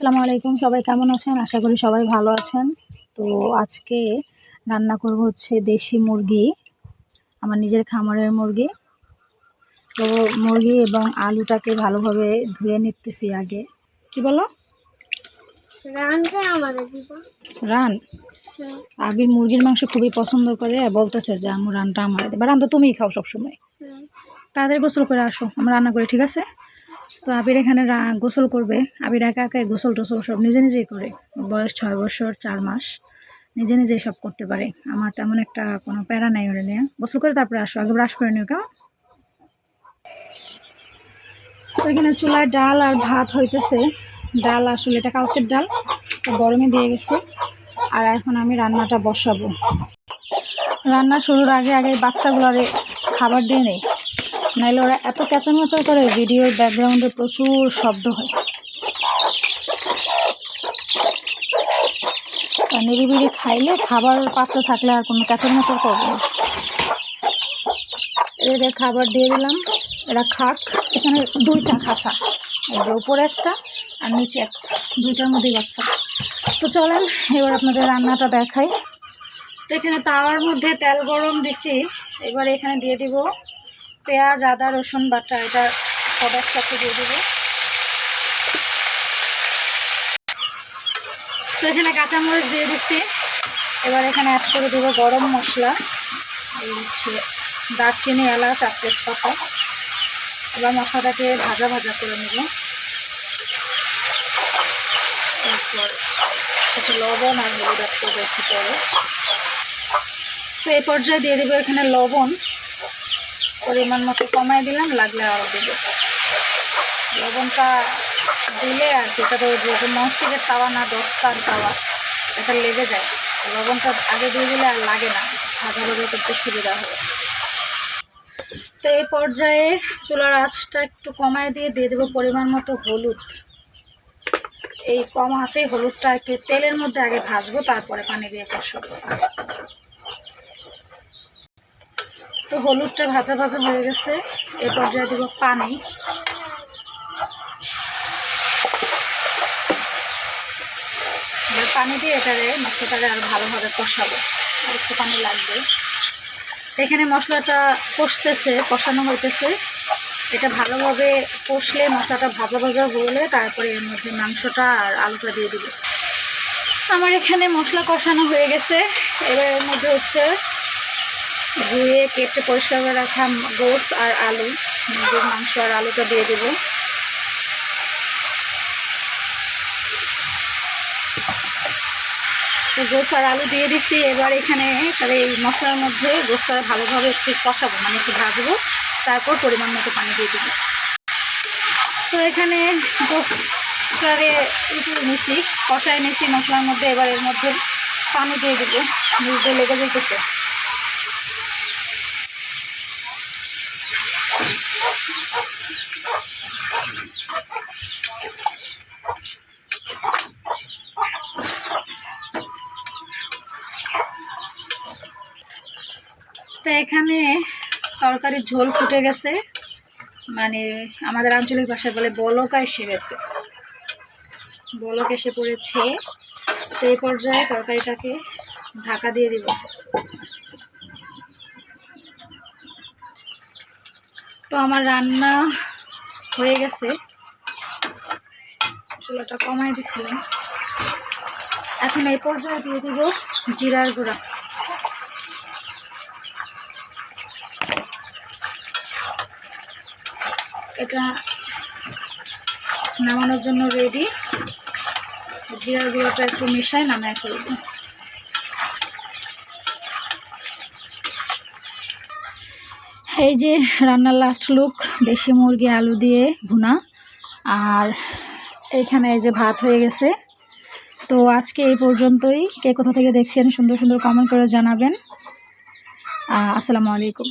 আসসালামু আলাইকুম। সবাই কেমন আছেন? আশা করি সবাই ভালো আছেন। তো আজকে রান্না করব হচ্ছে দেশি মুরগি আমার নিজের খামারের মুরগি। তো মুরগি এবং আলুটাকে ভালোভাবে ধুয়ে নিতেছি আগে। কি বলো? রান হুম, আবির মুরগির মাংস খুবই পছন্দ করে বলতেছে যে আমার রানটা আমার রান তো তুমিই খাও সবসময়। হুম। তাদের গোসল করে আসো আমরা রান্না করি ঠিক আছে? তো আবির এখানে গোসল করবে। আবির একা একাই গোসল টোসল সব নিজে নিজেই করে। বয়স ছয় বছর, চার মাস। নিজে নিজেই সব করতে পারে। আমার তেমন একটা কোনো প্যারা নাই ওরে নিয়ে। গোসল করে তারপরে আসো। আগে ব্রাশ করে নিও, কেমন? তো এখানে চুলায় ডাল আর ভাত হইতেছে। ডাল আসলে এটা কালকের ডাল গরমে দিয়ে গেছে। আর এখন আমি রান্নাটা বসাবো। রান্না শুরুর আগে আগে বাচ্চাগুলোরে খাবার দিয়ে নেই। নাইলে ওরা এত ক্যাচামেচা করে ভিডিওর ব্যাকগ্রাউন্ডে প্রচুর শব্দ হয়। নিরিবিড়ি খাইলে খাবার পাত্রে থাকলে আর কোনো ক্যাচামেচা করবে না। এদের খাবার দিয়ে দিলাম। এরা খাক। এখানে দুইটা খাঁচা। এই যে উপরে একটা আর নিচে একটা। দুইটার মধ্যেই বাচ্চা। তো চলেন, এবার আপনাদের রান্নাটা দেখাই। তো এখানে তাওয়ার মধ্যে তেল গরম দিছি। এবার এখানে দিয়ে দিব পেঁয়াজ, আদা, রসুন, বাটা, এটা সবার সাথে দিয়ে দিব। তো এখানে কাঁচামরিচ দিয়ে দিচ্ছি। এবার এখানে অ্যাড করে দেবো গরম মশলা। এই হচ্ছে দারচিনি, এলাচ আর তেজপাতা। এবার মশলাটাকে ভাজা ভাজা করে নেব। তারপর একটু লবণ আর হলুদ অ্যাড করব একটু পরে তো এই পর্যায়ে দিয়ে দেবো এখানে লবণ। পরিমাণ মতো কমাই দিলাম, লাগলে আরও দেবো। লবণটা দিলে আর এটা তো যে ননস্টিকের তাওয়া না দশটার তাওয়া, এটা লেগে যায়। লবণটা আগে দিয়ে দিলে আর লাগে না, ভাজা করতে সুবিধা হবে তো এই পর্যায়ে চুলার আঁচটা একটু কমায় দিয়ে দিয়ে দেবো পরিমাণ মতো হলুদ। এই কম আছে হলুদটা একটু তেলের মধ্যে আগে ভাজবো, তারপরে পানি দিয়ে কষাবো তো হলুদটা ভাজা ভাজা হয়ে গেছে। এ পর্যায়ে দিব পানি। পানি দিয়ে এটারে মশলাটারে আরও ভালোভাবে কষাবো। আর একটু পানি লাগবে। এখানে মশলাটা কষতেছে, কষানো হইতেছে। এটা ভালোভাবে কষলে মশলাটা ভাজা ভাজা হলে তারপরে এর মধ্যে মাংসটা আর আলুটা দিয়ে দিব। আমার এখানে মশলা কষানো হয়ে গেছে। এবার এর মধ্যে হচ্ছে ধুয়ে কেটে পরিষ্কার করে রাখা গোস আর আলু, মুরগির মাংস আর আলুটা দিয়ে দেব। গোস আর আলু দিয়ে দিচ্ছি এবার এখানে তাহলে এই মশলার মধ্যে গোসটা ভালোভাবে একটু কষাবো মানে একটু ভাজবো, তারপর পরিমাণ মতো পানি দিয়ে দেবো। তো এখানে গোসটারে একটু নিছি, কষায় নিছি মশলার মধ্যে, এবার এর মধ্যে পানি দিয়ে দেবো। মুরগি লেগে যেতেছে তো এখানে তরকারির ঝোল ফুটে গেছে। মানে আমাদের আঞ্চলিক ভাষায় বলে বলকা এসে গেছে। বলক এসে পড়েছে। তো এই পর্যায়ে তরকারিটাকে ঢাকা দিয়ে দিব। তো আমার রান্না হয়ে গেছে। চুলাটা কমাই দিছিলাম। এখন এই পর্যায়ে দিয়ে দিব জিরার গুঁড়া। এটা নামানোর জন্য রেডি জিরার গুঁড়োটা একটু মেশাই, নামায় ফেলব। এই যে রান্নার লাস্ট লুক দেশি মুরগি, আলু দিয়ে ভুনা। আর এইখানে এই যে ভাত হয়ে গেছে। তো আজকে এই পর্যন্তই। কে কোথা থেকে দেখছেন, সুন্দর সুন্দর কমেন্ট করে জানাবেন। আসসালামু আলাইকুম।